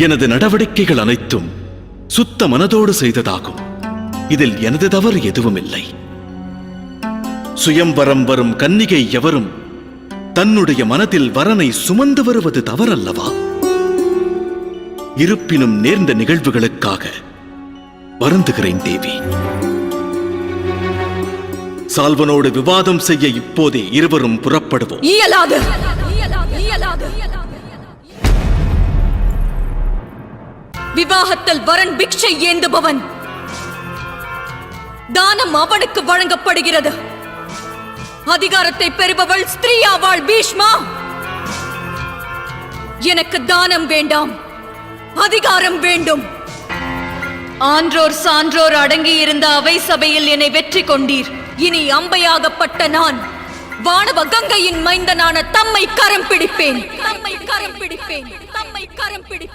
எனது நடவடிக்கைகள் அனைத்தும் சுத்த மனதோடு செய்ததாகும். இதில் எனது தவறு எதுவும் இல்லை சுயம்பரம் வரும் கன்னிகை எவரும் தன்னுடைய மனதில் வரனை சுமந்து வருவது தவறல்லவா? இருப்பினும் நேர்ந்த நிகழ்வுகளுக்காக வருந்துகிறேன் தேவி. சால்வனோடு விவாதம் செய்ய இப்போதே இருவரும் புறப்படுவோம். இயலாது! விவாகத்தில் வரன் பிக்ஷை ஏந்துபவன். தானம் அவனுக்கு வழங்கப்படுகிறது. அதிகாரத்தை பெறுபவள் ஸ்திரீயாவாள் பீஷ்மா. எனக்கு தானம் வேண்டாம் அதிகாரம் வேண்டும். ஆன்றோர் சான்றோர் அடங்கியிருந்த அவை சபையில் என்னை வெற்றி கொண்டீர். இனி அம்பையாகப்பட்ட நான் வானவ கங்கையின் மைந்தனான தம்மை கரம் பிடிப்பேன். தம்மை கரம் பிடிப்பேன். தம்மை கரம் பிடிப்பேன்.